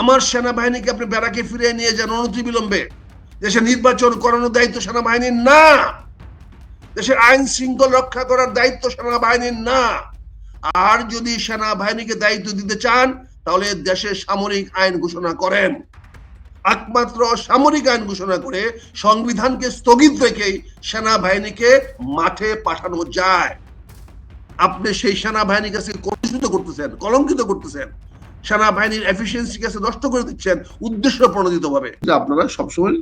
আমার সেনাবাহিনীকে আপনি ব্যারাকে ফিরিয়ে নিয়ে যান, অনতি বিলম্বে। দেশে নির্বাচন করানোর দায়িত্ব সেনাবাহিনীর না। দেশের আইন শৃঙ্খল রক্ষা করার দায়িত্ব সেনাবাহিনীর না। আর যদি সেনাবাহিনীকে দায়িত্ব দিতে চান, তাহলে দেশে সামরিক আইন ঘোষণা করেন। একমাত্র সামরিক আইন ঘোষণা করে সংবিধানকে স্থগিত রেখেই সেনাবাহিনীকে মাঠে পাঠানো যায়। আপনি সেই সেনাবাহিনীর কাছে কলুষিত করতেছেন, কলঙ্কিত করতেছেন। সেনাবাহিনীর এফিসিয়েন্সি কাছে নষ্ট করে দিচ্ছেন উদ্দেশ্য প্রণোদিত ভাবে আপনারা সবসময়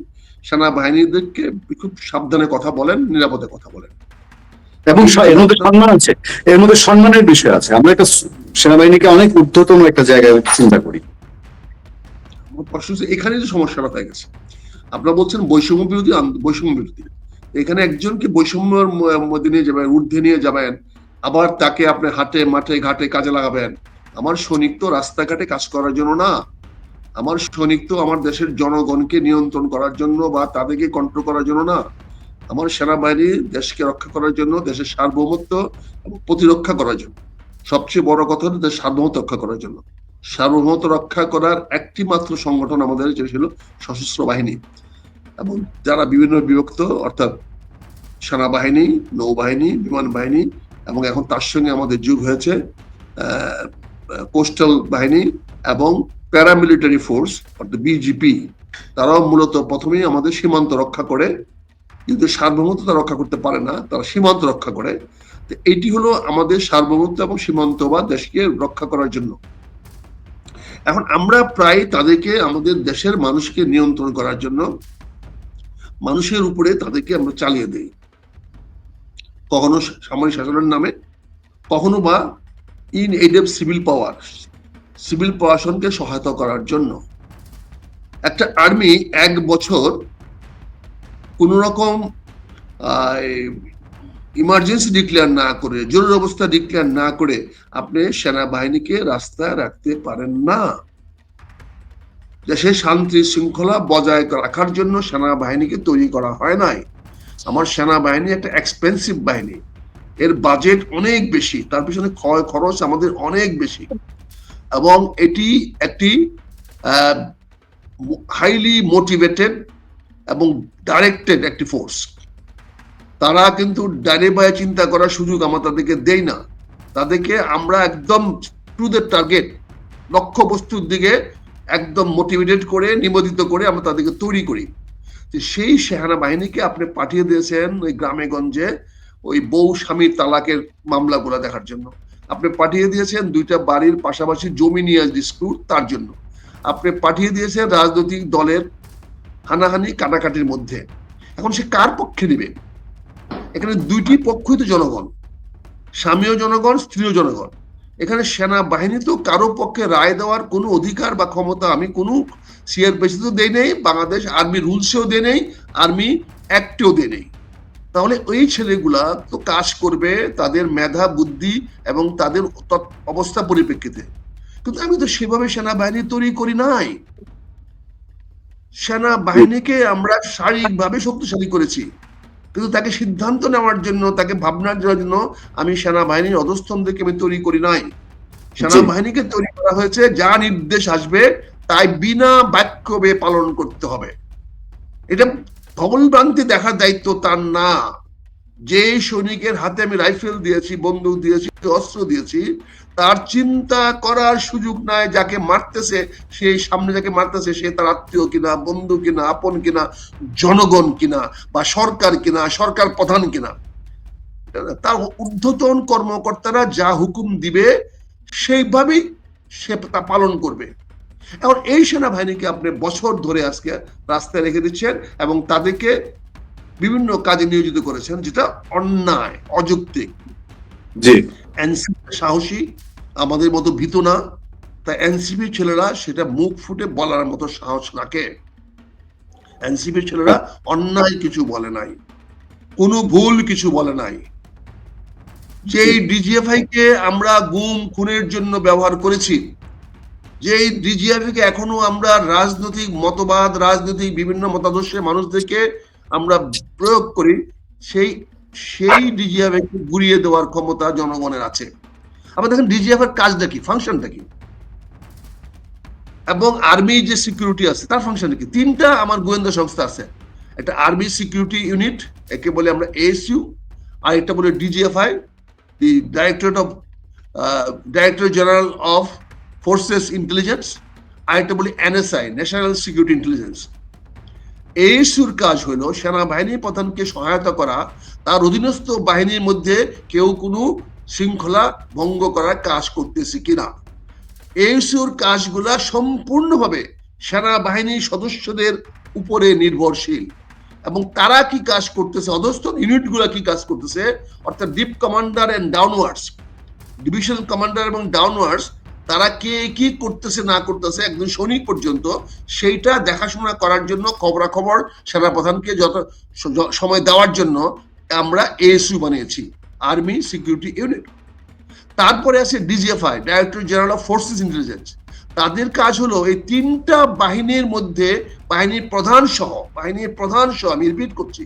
সেনাবাহিনীদেরকে খুব সাবধানে কথা বলেন নিরাপদে কথা বলেন। এবং এর মধ্যে সম্মান আছে। এর মধ্যে সম্মানের বিষয় আছে। আমরা একটা সেনাবাহিনীকে অনেক ঊর্ধ্বতম একটা জায়গায় চিন্তা করি। আমার প্রশ্ন হচ্ছে এখানেই তো সমস্যাটা হয়ে গেছে। আপনারা বলছেন বৈষম্য বিরোধী বৈষম্য বিরোধী। এখানে একজনকে বৈষম্যের মধ্যে নিয়ে যাবেন ঊর্ধ্বে নিয়ে যাবেন আবার তাকে আপনি হাটে মাঠে ঘাটে কাজে লাগাবেন। আমার সৈনিক তো রাস্তাঘাটে কাজ করার জন্য না। আমার সৈনিক তো আমার দেশের জনগণকে নিয়ন্ত্রণ করার জন্য বা তাদেরকে কন্ট্রোল করার জন্য না। আমার সেনাবাহিনী দেশকে রক্ষা করার জন্য, দেশের সার্বভৌমত্ব এবং প্রতিরক্ষা করার জন্য। সবচেয়ে বড় কথা হলো দেশের সার্বভৌমত্ব রক্ষা করার জন্য। সার্বভৌমত্ব রক্ষা করার একটি মাত্র সংগঠন আমাদের যেটা ছিল সশস্ত্র বাহিনী। এবং যারা বিভিন্ন বিভক্ত, অর্থাৎ সেনাবাহিনী, নৌবাহিনী, বিমান বাহিনী এবং এখন তার সঙ্গে আমাদের যুগ হয়েছে কোস্টাল বাহিনী এবং প্যারামিলিটারি ফোর্স, অর্থাৎ বিজিপি তারাও মূলত প্রথমেই আমাদের সীমান্ত রক্ষা করে। কিন্তু সার্বভৌমত্ব রক্ষা করতে পারে না, তারা সীমান্ত রক্ষা করে। তো এইটি হলো আমাদের সার্বভৌমত্ব এবং সীমান্ত বা দেশকে রক্ষা করার জন্য। এখন আমরা প্রায় তাদেরকে, আমাদের দেশের মানুষকে নিয়ন্ত্রণ করার জন্য মানুষের উপরে তাদেরকে আমরা চালিয়ে দেই। কখনো সামরিক শাসনের নামে, কখনো বা in aid of civil power, civil প্রশাসনকে সহায়তা করার জন্য। একটা আর্মি এক বছর কোন রকম ইমার্জেন্সি ডিক্লেয়ার না করে, জরুরি অবস্থা ডিক্লেয়ার না করে আপনি সেনাবাহিনীকে রাস্তায় রাখতে পারেন না। দেশে শান্তি শৃঙ্খলা বজায় রাখার জন্য সেনাবাহিনীকে তৈরি করা হয় নাই। আমার সেনাবাহিনী একটা এক্সপেন্সিভ বাহিনী। এর বাজেট অনেক বেশি, তার পিছনে ক্ষয় খরচ আমাদের অনেক বেশি। এবং এটি একটি হাইলি মোটিভেটেড এবং ডাইরেক্টেড একটি ফোর্স তারা কিন্তু ডাইরে বায়ে চিন্তা করার সুযোগ আমরা তাদেরকে দেই না। তাদেরকে আমরা একদম টু দ্য টার্গেট লক্ষ্য বস্তুর দিকে একদম মোটিভেটেড করে, নিবেদিত করে আমরা তাদেরকে তৈরি করি। সেই সেহানা বাহিনীকে আপনি পাঠিয়ে দিয়েছেন ওই গ্রামে গঞ্জে ওই বউ স্বামীর তালাকের মামলাগুলো দেখার জন্য। আপনি পাঠিয়ে দিয়েছেন দুইটা বাড়ির পাশাপাশি জমি নিয়ে ডিসপিউট তার জন্য। আপনি পাঠিয়ে দিয়েছেন রাজনৈতিক দলের হানাহানি কাটাকাটির মধ্যে। এখন সে কার পক্ষে নেবে? এখানে দুইটি পক্ষই তো জনগণ। স্বামীও জনগণ, স্ত্রীও জনগণ। এখানে সেনাবাহিনী তো কারও পক্ষে রায় দেওয়ার কোনো অধিকার বা ক্ষমতা আমি কোনো সিআরপিসি তো দেয় নেই, বাংলাদেশ আর্মি রুলসেও দেয় নেই, আর্মি অ্যাক্টেও দেয় নেই। তাহলে ওই ছেলেগুলা তো কাজ করবে তাদের মেধা বুদ্ধি এবং তাদের অবস্থা পরিপ্রেক্ষিতে। কিন্তু আমি তো সেভাবে সেনাবাহিনী তৈরি করি নাই। সেনাবাহিনীকে আমরা শারীরিকভাবে শক্তিশালী করেছি। কিন্তু তাকে সিদ্ধান্ত নেওয়ার জন্য তাকে ভাবনার জন্য আমি সেনাবাহিনীর অধস্থন থেকে আমি তৈরি করি নাই। সেনাবাহিনীকে তৈরি করা হয়েছে যা নির্দেশ আসবে তাই বিনা বাক্যবে পালন করতে হবে। এটা ভবনভ্রান্তি দেখার দায়িত্ব তার না। যে সৈনিকের হাতে আমি রাইফেল দিয়েছি, বন্দুক দিয়েছি, অস্ত্র দিয়েছি, তার চিন্তা করার সুযোগ নাই, যাকে মারতেছে, সে সামনে যাকে মারতেছে, সে তার আত্মীয় কিনা, বন্ধু কিনা, আপন কিনা, জনগণ কিনা, বা সরকার কিনা, সরকার প্রধান কিনা। তার ঊর্ধ্বতন কর্মকর্তারা যা হুকুম দিবে, সেইভাবেই সে তা পালন করবে। এখন এই সেনাবাহিনীকে আপনি বছর ধরে আজকে রাস্তায় রেখে দিচ্ছেন এবং তাদেরকে বিভিন্ন কাজে নিয়োজিত করেছেন যেটা অন্যায় অযৌক্তিক। জি। এনসিপি সাহসী আমাদের মতো ভীত না তাই এনসিপি ছেলেরা সেটা মুখ ফুটে বলার মতো সাহস রাখে এনসিপি ছেলেরা অন্যায় কিছু বলে নাই কোনো ভুল কিছু বলে নাই। যেই ডিজিএফআই কে আমরা গুম খুনের জন্য ব্যবহার করেছি যে ডিজিএফআই কে এখনও আমরা রাজনৈতিক মতবাদ, রাজনৈতিক বিভিন্ন মতাদর্শের মানুষদেরকে আমরা প্রয়োগ করি, সেই সেই ডিজিএফ কে গুড়িয়ে দেওয়ার ক্ষমতা জনগণের আছে। আবার দেখেন ডিজিএফ এর কাজটা কি? ফাংশনটা কি? এবং আর্মি যে সিকিউরিটি আছে, তার ফাংশন কি? তিনটা আমার গোয়েন্দা সংস্থা আছে। একটা আর্মি সিকিউরিটি ইউনিট একে বলে আমরা এএসইউ আর একটা বলে DGFI the directorate of director general of forces intelligence আর একটা বলি এনএসআই ন্যাশনাল সিকিউরিটি ইন্টেলিজেন্স এএসইউর কাজ হলো সেনাবাহিনী প্রধানকে সহায়তা করা, তার অধীনস্থ বাহিনীর মধ্যে কেউ কোনো শৃঙ্খলা ভঙ্গ করার কাজ করতেছে কিনা। এএসইউর কাজগুলা সম্পূর্ণভাবে সেনাবাহিনীর সদস্যদের উপরে নির্ভরশীল। এবং তারা কি কাজ করতেছে অধস্থ ইউনিটগুলা কি কাজ করতেছে, অর্থাৎ deep commander and downwards division commander এবং ডাউনওয়ার্ডস তারা কে কি করতেছে, না করতেছে, একদম শনি পর্যন্ত সেইটা দেখাশোনা করার জন্য খবরাখবর সেনাপ্রধানকে যত সময় দেওয়ার জন্য আমরা এএসইউ বানিয়েছি, আর্মি সিকিউরিটি ইউনিট। তারপরে আছে DGFI, director general of forces intelligence. তাদের কাজ হলো এই তিনটা বাহিনীর মধ্যে বাহিনীর প্রধান সহ, বাহিনীর প্রধান সহ, আমি রিপিট করছি,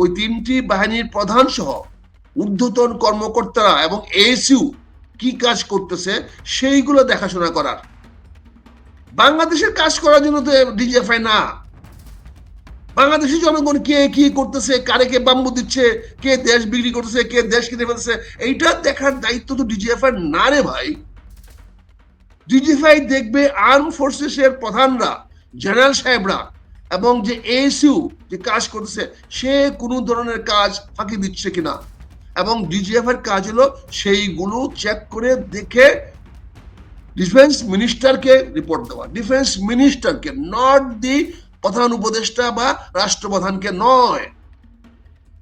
ওই তিনটি বাহিনীর প্রধান সহ ঊর্ধ্বতন কর্মকর্তারা এবং এএসইউ কি কাজ করতেছে সেইগুলো দেখাশোনা করার। বাংলাদেশের কাজ করার জন্য তো ডিজিএফআই না। বাংলাদেশের জনগণ কে কি করতেছে, কারে কে বাম্বু দিচ্ছে, কে দেশ বিক্রি করতেছে, কে দেশ কিনে ফেলতেছে, এইটা দেখার দায়িত্ব তো ডিজিএফআই না রে ভাই। ডিজিএফআই দেখবে আর্ম ফোর্সেস এর প্রধানরা জেনারেল সাহেবরা এবং যে এএসইউ যে কাজ করতেছে, সে কোনো ধরনের কাজ ফাঁকি দিচ্ছে কিনা। এবং ডিজিএফ এর কাজ হলো সেইগুলো চেক করে দেখে ডিফেন্স মিনিস্টারকে রিপোর্ট দেওয়া। ডিফেন্স মিনিস্টারকে নট দি প্রধান উপদেষ্টা বা রাষ্ট্রপ্রধানকে নয়।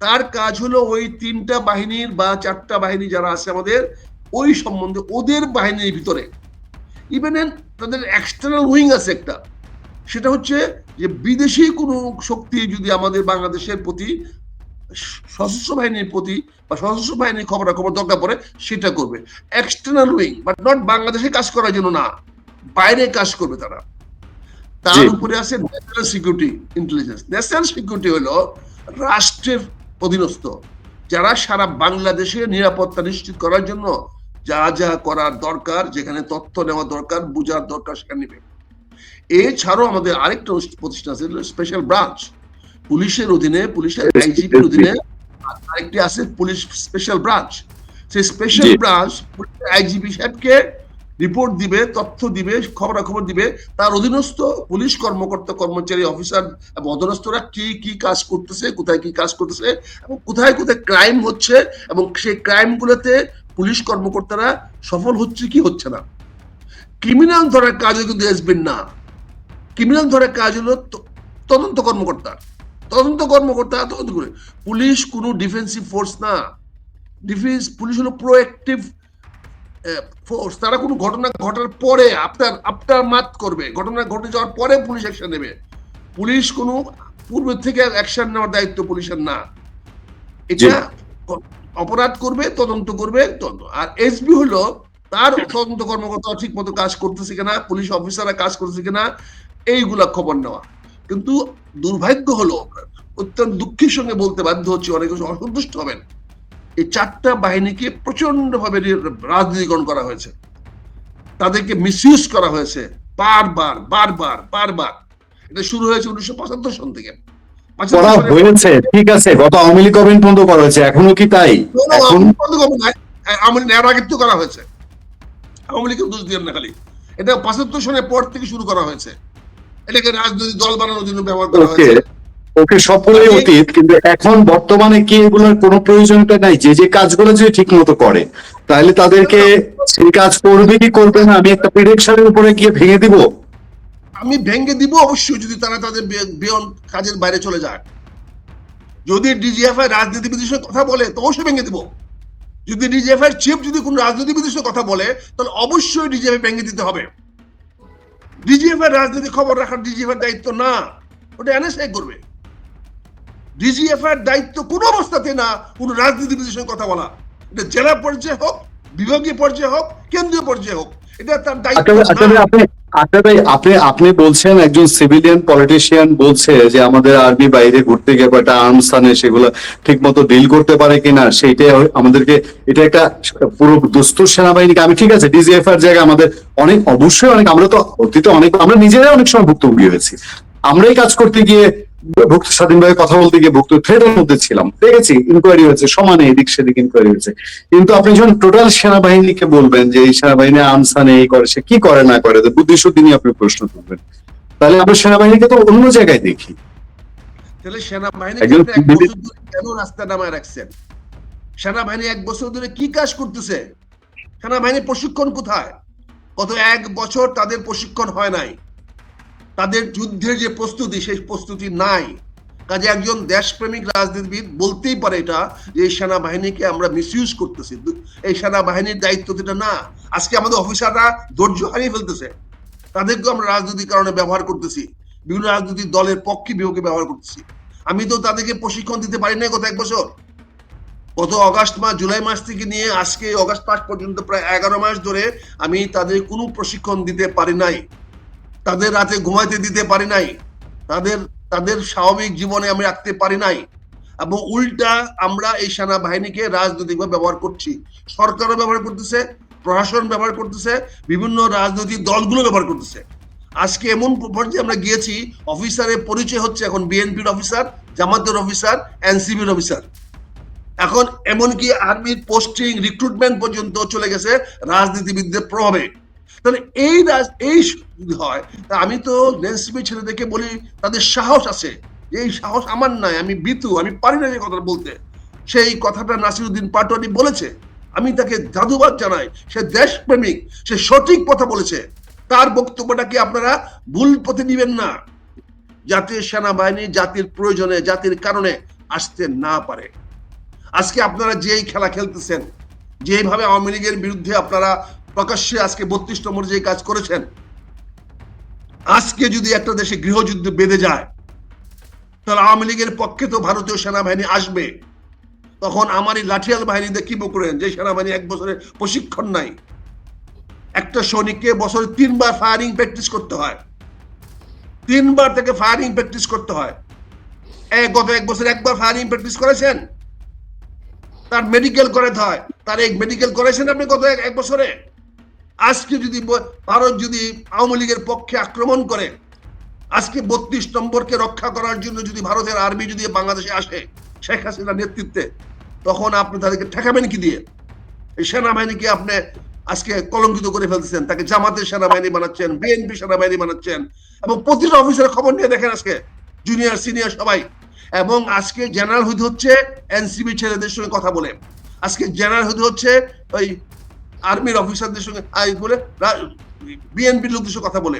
তার কাজ হলো ওই তিনটা বাহিনীর বা চারটা বাহিনী যারা আছে আমাদের, ওই সম্বন্ধে ওদের বাহিনীর ভিতরে। ইভেন তাদের এক্সটার্নাল উইং আছে একটা। সেটা হচ্ছে যে বিদেশি কোনো শক্তি যদি আমাদের বাংলাদেশের প্রতি, সশস্ত্র বাহিনীর প্রতি বা সশস্ত্র বাহিনীর খবরাখবর দরকার পড়ে সেটা করবে। এক্সটার্নাল উইং বাট নট বাংলাদেশে কাজ করার জন্য না বাইরে কাজ করবে তারা। তার উপরে আছে national security intelligence national security হলো রাষ্ট্রের অধীনস্থ যারা সারা বাংলাদেশে নিরাপত্তা নিশ্চিত করার জন্য যা যা করার দরকার যেখানে তথ্য নেওয়া দরকার বোঝার দরকার সেখানে নেবে। এছাড়াও আমাদের আরেকটা প্রতিষ্ঠান আছে স্পেশাল ব্রাঞ্চ পুলিশের অধীনে পুলিশের আইজিপির অধীনে আরেকটি আছে পুলিশ স্পেশাল ব্রাঞ্চ সেই স্পেশাল ব্রাঞ্চ আইজিপি সাহেবকে রিপোর্ট দিবে তথ্য দিবে খবরাখবর দিবে। তার অধীনস্থ পুলিশ কর্মকর্তা কর্মচারী অফিসার এবং অধীনস্থরা কি কি কাজ করতেছে কোথায় কি কাজ করতেছে এবং কোথায় কোথায় ক্রাইম হচ্ছে এবং সেই ক্রাইম গুলোতে পুলিশ কর্মকর্তারা সফল হচ্ছে কি হচ্ছে না। ক্রিমিনাল ধরার কাজও কিন্তু এসবেন না। ক্রিমিনাল ধরার কাজ হলো তদন্ত কর্মকর্তা। তদন্ত কর্মকর্তা তদন্ত করে। পুলিশ কোনো ডিফেন্সিভ ফোর্স না। ডিফেন্স পুলিশ হলো প্রোয়েক্টিভ ফোর্স তারা কোনো ঘটনা ঘটার পরে আপনার আপনার মাত করবে। ঘটনা ঘটে যাওয়ার পরে পুলিশ অ্যাকশন নেবে। পুলিশ কোনো পূর্বে থেকে অ্যাকশন নেওয়ার দায়িত্ব পুলিশের না। এটা অপরাধ করবে তদন্ত করবে তদন্ত। আর এসবি হলো তার তদন্ত কর্মকর্তা ঠিক মতো কাজ করতেছে কিনা পুলিশ অফিসাররা কাজ করতেছে কিনা এইগুলা খবর নেওয়া। কিন্তু দুর্ভাগ্য হলো অত্যন্ত দুঃখের সঙ্গে বলতে বাধ্য হচ্ছে অনেক অসন্তুষ্ট হবেন। এই চারটা বাহিনীকে প্রচণ্ড ভাবে রাজনীতিকরণ করা হয়েছে। তাদেরকে মিসইউজ করা হয়েছে। বারবার বারবার বারবার। এটা শুরু হয়েছে উনিশশো পঁচাত্তর সন থেকে। করা হয়েছে ঠিক আছে। গত আওয়ামী লীগ গভর্নমেন্ট পর্যন্ত করা হয়েছে এখনও কি তাই? আওয়ামী বন্ধ লীগ নেওয়ার আগে তো করা হয়েছে। আওয়ামী লীগকে দোষ দিয়ে না খালি। এটা পঁচাত্তর সনের পর থেকে শুরু করা হয়েছে। এটাকে রাজনৈতিক দল বানানোর জন্য ব্যবহার করা হয়েছে। ওকে আমি- অতীত কিন্তু এখন বর্তমানে কি এগুলোর কোনো প্রয়োজনীয়তা নাই? যে যে কাজগুলো যদি ঠিক মতো করে তাহলে তাদেরকে সেই কাজ করবে কি করবে না আমি একটা প্রিডিকশনের উপরে গিয়ে ভেঙে দিব? আমি ভেঙ্গে দিব অবশ্যই যদি তারা তাদের বিয়ন কাজের বাইরে চলে যায়। যদি ডিজিএফআই রাজনীতিবিদের সঙ্গে কথা বলে তো অবশ্যই ভেঙে দিব। যদি ডিজিএফআই চিফ যদি কোন রাজনীতিবিদের সঙ্গে কথা বলে তাহলে অবশ্যই ডিজিএফআই ভেঙে দিতে হবে। ডিজিএফআই রাজনীতি খবর রাখার ডিজিএফ এর দায়িত্ব না। ওটা এনএসআই করবে। ডিজিএফআই দায়িত্ব কোনো অবস্থাতে না, কোন রাজনীতিবিদের সঙ্গে কথা বলা। এটা জেলা পর্যায়ে হোক, বিভাগীয় পর্যায়ে হোক, কেন্দ্রীয় পর্যায়ে হোক। এটা তার দায়িত্ব আচ্ছা আচ্ছা আচ্ছা আপনি আপনি বলছেন একজন সিভিলিয়ান পলিটিশিয়ান বলছে যে আমাদের আর্মি বাইরে ঘুরতে গিয়ে বা একটা আর্মস আনে সেগুলো ঠিক মতো ডিল করতে পারে কিনা সেইটাই আমাদেরকে এটা একটা পুরো দস্তুর সেনাবাহিনীকে আমি ঠিক আছে ডিজিএফ এর জায়গায় আমাদের অনেক অবশ্যই অনেক আমরা তো অতীতে অনেক আমরা নিজেরাই অনেক সময় ভুক্তভোগী হয়েছি। আমরাই কাজ করতে গিয়ে ভুক্ত স্বাধীনভাবে কথা বলতে গিয়ে ভুক্ত থ্রেটের মধ্যে ছিলাম। দেখেছি ইনকোয়ারি হয়েছে সমানে এদিক সেদিক ইনকোয়ারি হয়েছে। কিন্তু আপনি যখন টোটাল সেনাবাহিনীকে বলবেন যে এই সেনাবাহিনী আনসানে এই করে সে কি করে না করে বুদ্ধি শুদ্ধি নিয়ে আপনি প্রশ্ন তুলবেন তাহলে আমরা সেনাবাহিনীকে তো অন্য জায়গায় দেখি। তাহলে সেনাবাহিনী কেন রাস্তা নামায় রাখছেন? সেনাবাহিনী এক বছর ধরে কি কাজ করতেছে? সেনাবাহিনীর প্রশিক্ষণ কোথায়? গত এক বছর তাদের প্রশিক্ষণ হয় নাই। তাদের যুদ্ধের যে প্রস্তুতি, সেই প্রস্তুতি নাই। কাজে একজন দেশপ্রেমিক রাজনীতিবিদ বলতেই পারে এটা যে এই সেনাবাহিনীকে আমরা মিসইউজ করতেছি। এই সেনাবাহিনীর দায়িত্ব এটা না। আজকে আমাদের অফিসাররা ধৈর্য হারিয়ে ফেলতেছে। তাদেরকেও আমরা রাজনৈতিক কারণে ব্যবহার করতেছি। বিভিন্ন রাজনৈতিক দলের পক্ষে বিপক্ষে ব্যবহার করতেছি। আমি তো তাদেরকে প্রশিক্ষণ দিতে পারি না গত এক বছর। গত অগাস্ট মাস, জুলাই মাস থেকে নিয়ে আজকে অগাস্ট মাস পর্যন্ত প্রায় এগারো মাস ধরে আমি তাদের কোনো প্রশিক্ষণ দিতে পারি নাই। তাদের রাতে ঘুমাইতে দিতে পারি নাই। তাদের তাদের স্বাভাবিক জীবনে আমি রাখতে পারি নাই। এবং উল্টা আমরা এই সেনাবাহিনীকে রাজনৈতিকভাবে ব্যবহার করছি। সরকারও ব্যবহার করতেছে, প্রশাসন ব্যবহার করতেছে, বিভিন্ন রাজনৈতিক দলগুলো ব্যবহার করতেছে। আজকে এমন পর্যায়ে আমরা গিয়েছি, অফিসারের পরিচয় হচ্ছে এখন বিএনপির অফিসার, জামাতের অফিসার এনসিবির অফিসার। এখন এমনকি আর্মির পোস্টিং, রিক্রুটমেন্ট পর্যন্ত চলে গেছে রাজনীতিবিদদের প্রভাবে। তাহলে এই রাজ- এই হয়। আমি তো এনসিবি ছেলেদেরকে বলি, তাদের সাহস আছে। এই সাহস আমার নাই, আমি বিতু আমি পারি না যে কথাটা বলতে। সেই কথাটা নাসিরুদ্দিন পাটোয়ারি বলেছে। আমি তাকে জাদুবাদ জানাই। সে দেশপ্রেমিক, সে সঠিক কথা বলেছে। তার বক্তব্যটাকে আপনারা ভুল পথে নিবেন না? জাতীয় সেনাবাহিনী জাতির প্রয়োজনে, জাতির কারণে আসতে না পারে। আজকে আপনারা যেই খেলা খেলতেছেন যেভাবে আওয়ামী লীগের বিরুদ্ধে আপনারা প্রকাশ্যে আজকে বত্রিশ নম্বর যে কাজ করেছেন, আজকে যদি একটা দেশে গৃহযুদ্ধ বেঁধে যায়, তাহলে আওয়ামী লীগের পক্ষে তো ভারতীয় সেনাবাহিনী আসবে। তখন আমার এই লাঠিয়াল বাহিনীতে কি করেন, যে সেনাবাহিনী এক বছরের প্রশিক্ষণ নাই। একটা সৈনিককে বছরে তিনবার ফায়ারিং প্র্যাকটিস করতে হয়। তিনবার থেকে ফায়ারিং প্র্যাকটিস করতে হয়। এক গত এক বছর একবার ফায়ারিং প্র্যাকটিস করেছেন? তার মেডিকেল করাতে হয়। তার এক মেডিকেল করেছেন আপনি গত এক- এক বছরে? আজকে যদি ভারত যদি আওয়ামী লীগের পক্ষে আক্রমণ করে, আজকে বত্রিশ নম্বরকে রক্ষা করার জন্য যদি ভারতের আর্মি যদি বাংলাদেশে আসে, শেখ হাসিনার নেতৃত্বে, তখন আপনি তাদেরকে ঠেকাবেন কি দিয়ে? এই সেনাবাহিনীকে আপনি আজকে কলঙ্কিত করে ফেলতেছেন। তাকে জামাতের সেনাবাহিনী বানাচ্ছেন, বিএনপি সেনাবাহিনী বানাচ্ছেন এবং প্রতিটা অফিসের খবর নিয়ে দেখেন আজকে জুনিয়র সিনিয়র সবাই। এবং আজকে জেনারেল হুদ হচ্ছে এনসিবি ছেলেদের সঙ্গে কথা বলে। আজকে জেনারেল হুদ হচ্ছে ওই আর্মির অফিসারদের সঙ্গে আই বলে বিএনপির লোকদের সঙ্গে কথা বলে।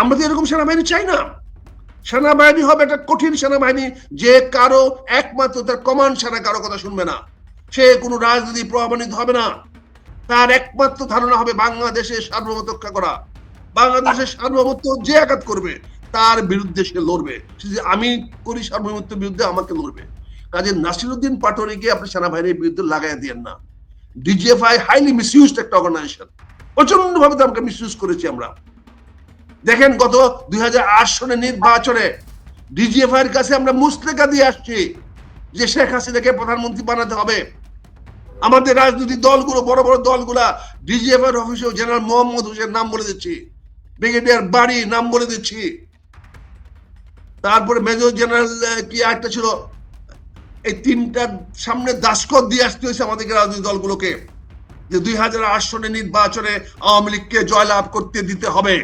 আমরা তো এরকম সেনাবাহিনী চাই না। সেনাবাহিনী হবে একটা কঠিন সেনাবাহিনী, যে কারও একমাত্র তার কমান্ড সেনা কারও কথা শুনবে না। সে কোনো রাজনীতি প্রভাবান্বিত হবে না। তার একমাত্র ধারণা হবে বাংলাদেশের সার্বভৌমত্ব রক্ষা করা। বাংলাদেশের সার্বভৌমত্ব যে আঘাত করবে, তার বিরুদ্ধে সে লড়বে। সে যে আমি করি সার্বভৌমত্বের বিরুদ্ধে আমাকে লড়বে। কাজে নাসিরুদ্দিন পাটোয়ারিকে আপনি সেনাবাহিনীর বিরুদ্ধে লাগাই দিয়েন না। ডিজিএফআই হাইলি মিসইউজড একটা অর্গানাইজেশন প্রচণ্ড ভাবে তাকে মিসইউজ করেছি আমরা। দেখেন গত দুই সনের নির্বাচনে ডিজিএফআই এর কাছে আমরা মুসলেকা দিয়ে আসছি যে শেখ হাসিনাকে প্রধানমন্ত্রী বানাতে হবে। আমাদের রাজনৈতিক দলগুলো, বড় বড় দলগুলা ডিজিএফ এর অফিসেও জেনারেল মোহাম্মদ হোসেন নাম বলে দিচ্ছি। ব্রিগেডিয়ার বাড়ি নাম বলে দিচ্ছি। তারপরে মেজর জেনারেল কি একটা ছিল? এই তিনটার সামনে দাসকত দিয়ে আসতে হয়েছে আমাদেরকে রাজনৈতিক দলগুলোকে যে দুই হাজার আট সনের নির্বাচনে আওয়ামী লীগকে জয়লাভ করতে দিতে হবে।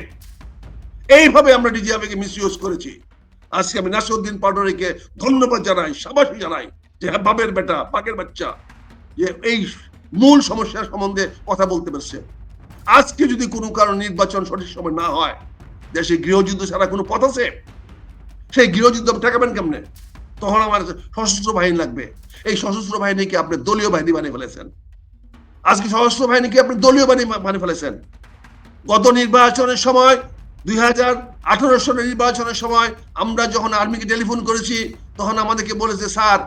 এইভাবে আমরা ডিজিএফকে মিস ইউজ করেছি। আজকে আমি নাসিরুদ্দিন পাটোয়ারিকে ধন্যবাদ জানাই, সাবাসী জানাই যে হ্যাঁ বাবের বেটা বাঘের বাচ্চা যে এই মূল সমস্যার সম্বন্ধে কথা বলতে পারছে। আজকে যদি কোনো কারণ নির্বাচন সঠিক সময় না হয়, দেশে গৃহযুদ্ধ ছাড়া কোনো পথ আছে? সেই গৃহযুদ্ধ ঠেকাবেন কেমনে? তখন আমার সশস্ত্র বাহিনী লাগবে। এই সশস্ত্র বাহিনীকে আপনি দলীয় বাহিনী বানিয়ে ফেলেছেন? আজকে সশস্ত্র বাহিনীকে আপনি দলীয় বাহিনী বানিয়ে ফেলেছেন? গত নির্বাচনের সময়, দুই হাজার আঠারো সনের নির্বাচনের সময় আমরা যখন আর্মিকে টেলিফোন করেছি, তখন আমাদেরকে বলেছে স্যার,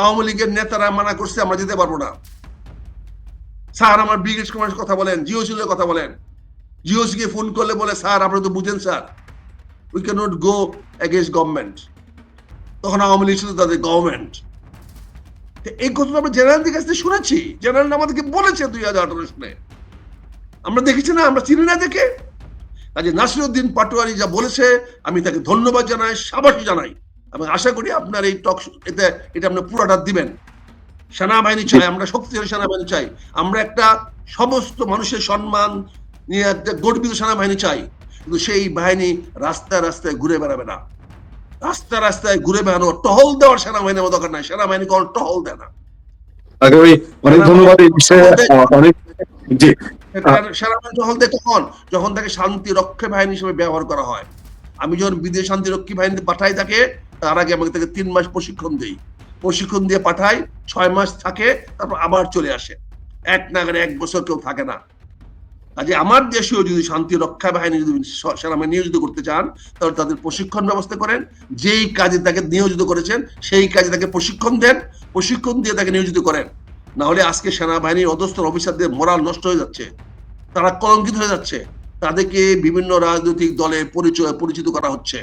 আওয়ামী লীগের নেতারা মানা করছে, আমরা যেতে পারব না। স্যার, আমার ব্রিগেড কমান্ডের কথা বলেন জিওসিলের কথা বলেন। জিওসি কে ফোন করলে বলে, স্যার, আপনি তো বুঝেন, sir we can not go against government তখন আওয়ামী লীগ ছিল তাদের গভর্নমেন্ট এই কথাটা আমরা জেনারেলদের কাছ থেকে শুনেছি। জেনারেল আমাদেরকে বলেছে দুই হাজার আঠারো সালে। আমরা দেখেছি না, আমরা চিনি না দেখে কাজে নাসিরুদ্দিন পাটোয়ারি যা বলেছে, আমি তাকে ধন্যবাদ জানাই সাবাসী জানাই। আমি আশা করি আপনার এই টক এতে, এটা আপনি পুরাটা দিবেন। সেনাবাহিনী চাই, আমরা শক্তিশালী সেনাবাহিনী চাই। আমরা একটা সমস্ত মানুষের সম্মান নিয়ে একটা গর্বিত সেনাবাহিনী চাই। কিন্তু সেই বাহিনী রাস্তায় রাস্তায় ঘুরে বেড়াবে না। রাস্তা রাস্তায় ঘুরে বেড়ানো টহল দেওয়ার সেনাবাহিনীর মতো দরকার নাই। সেনাবাহিনী কোনো টহল দেয় না। অনেক ধন্যবাদ এই বিষয়ে অনেক জি। সেনাবাহিনী টহল দেয় তখন যখন তাকে শান্তি রক্ষা বাহিনী হিসেবে ব্যবহার করা হয়। আমি যখন বিদেশ শান্তি রক্ষী বাহিনীতে পাঠাই তাকে তার আগে আমাকে তাকে তিন মাস প্রশিক্ষণ দেই। প্রশিক্ষণ দিয়ে পাঠাই ছয় মাস থাকে তারপর আবার চলে আসে। এক নাগারে এক বছর কেউ থাকে না। কাজে আমার দেশেও যদি শান্তি রক্ষা বাহিনী যদি সেনাবাহিনী নিয়োজিত করতে চান, তাহলে তাদের প্রশিক্ষণ ব্যবস্থা করেন। যেই কাজে তাকে নিয়োজিত করেছেন, সেই কাজে তাকে প্রশিক্ষণ দেন। প্রশিক্ষণ দিয়ে তাকে নিয়োজিত করেন। না হলে আজকে সেনাবাহিনীর অধস্তর অফিসারদের মোরাল নষ্ট হয়ে যাচ্ছে। তারা কলঙ্কিত হয়ে যাচ্ছে। তাদেরকে বিভিন্ন রাজনৈতিক দলে পরিচয় পরিচিত করা হচ্ছে।